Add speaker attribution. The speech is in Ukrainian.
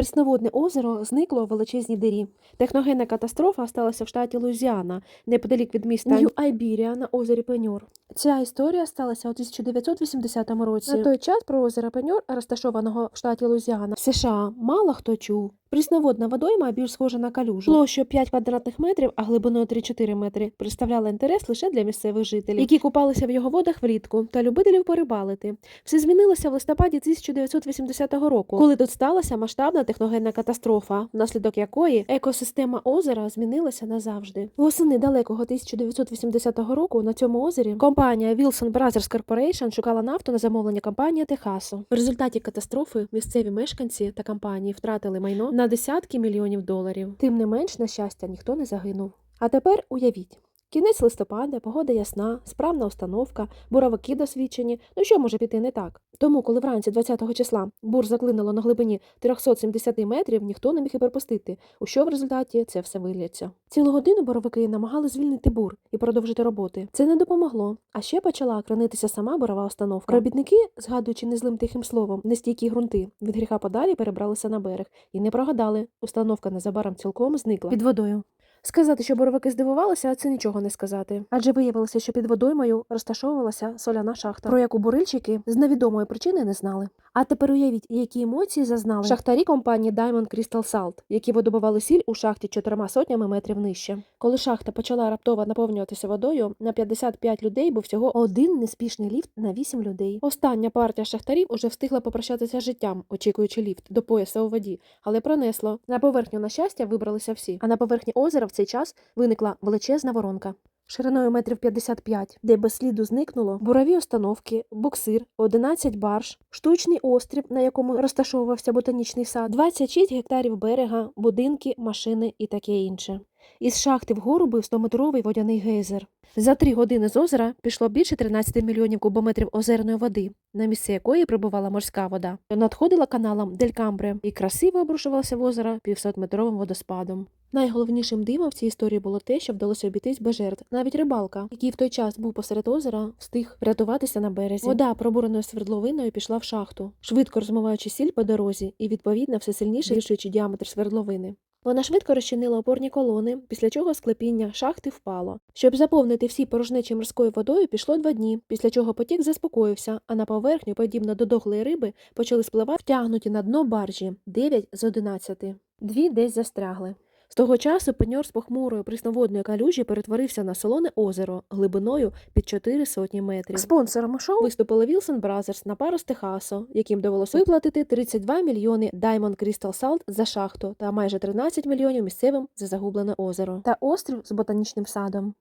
Speaker 1: Прісноводне озеро зникло у величезній дирі. Техногенна катастрофа сталася в штаті Луїзіана, неподалік від міста Нью-Айбірія на озері Пеньор. Ця історія сталася у 1980 році. На той час про озеро Пеньор, розташованого в штаті Луїзіана, в США, мало хто чув. Прісноводна водойма більш схожа на калюжу. Площею 5 квадратних метрів, а глибиною 3-4 метри представляла інтерес лише для місцевих жителів, які купалися в його водах влітку та любителів порибалити. Все змінилося в листопаді 1980 року, коли тут сталася масштабна техногенна катастрофа, внаслідок якої екосистема озера змінилася назавжди. Восени далекого 1980 року на цьому озері компанія Wilson Brothers Corporation шукала нафту на замовлення компанії Техасу. В результаті катастрофи місцеві мешканці та компанії втратили майно на десятки мільйонів доларів. Тим не менш, на щастя, ніхто не загинув. А тепер уявіть. Кінець листопада, погода ясна, справна установка, буровики досвідчені. Ну що може піти не так? Тому, коли вранці 20-го числа бур заклинило на глибині 370 метрів, ніхто не міг і припустити, у що в результаті це все вилється. Цілу годину боровики намагали звільнити бур і продовжити роботи. Це не допомогло. А ще почала кранитися сама борова установка. Робітники, згадуючи незлим тихим словом, нестійкі ґрунти, від гріха подалі перебралися на берег і не прогадали. Установка незабаром цілком зникла під водою. Сказати, що боровики здивувалися, це нічого не сказати. Адже виявилося, що під водоймою розташовувалася соляна шахта, про яку бурильщики з невідомої причини не знали. А тепер уявіть, які емоції зазнали шахтарі компанії Diamond Crystal Salt, які видобували сіль у шахті чотирма сотнями метрів нижче. Коли шахта почала раптово наповнюватися водою, на 55 людей був всього один неспішний ліфт на 8 людей. Остання партія шахтарів уже встигла попрощатися життям, очікуючи ліфт до пояса у воді, але пронесло. На поверхню, на щастя, вибралися всі. А на поверхні озера в цей час виникла величезна воронка. Шириною метрів 55, де без сліду зникнуло бурові установки, буксир, 11 барж, штучний острів, на якому розташовувався ботанічний сад, 26 гектарів берега, будинки, машини і таке інше. Із шахти вгору бив 100-метровий водяний гейзер. За три години з озера пішло більше 13 мільйонів кубометрів озерної води, на місце якої прибувала морська вода, надходила каналом Дель Камбре і красиво обрушувалася в озеро півсотметровим водоспадом. Найголовнішим дивом в цій історії було те, що вдалося обійтись без жертв. Навіть рибалка, який в той час був посеред озера, встиг врятуватися на березі. Вода, пробуреною свердловиною, пішла в шахту, швидко розмиваючи сіль по дорозі і, відповідно, все сильніше збільшуючи діаметр свердловини. Вона швидко розчинила опорні колони, після чого склепіння шахти впало. Щоб заповнити всі порожнечі морською водою, пішло два дні, після чого потік заспокоївся, а на поверхню, подібно до дохлої риби, почали спливати втягнуті на дно баржі 9 з 11. Дві десь застрягли. З того часу пеньор з похмурої прісноводної калюжі перетворився на солоне озеро глибиною під 4 сотні метрів. Спонсором шоу виступили Wilson Brothers на пару з Техасу, яким довелося виплатити 32 мільйони Diamond Crystal Salt за шахту та майже 13 мільйонів місцевим за загублене озеро та острів з ботанічним садом.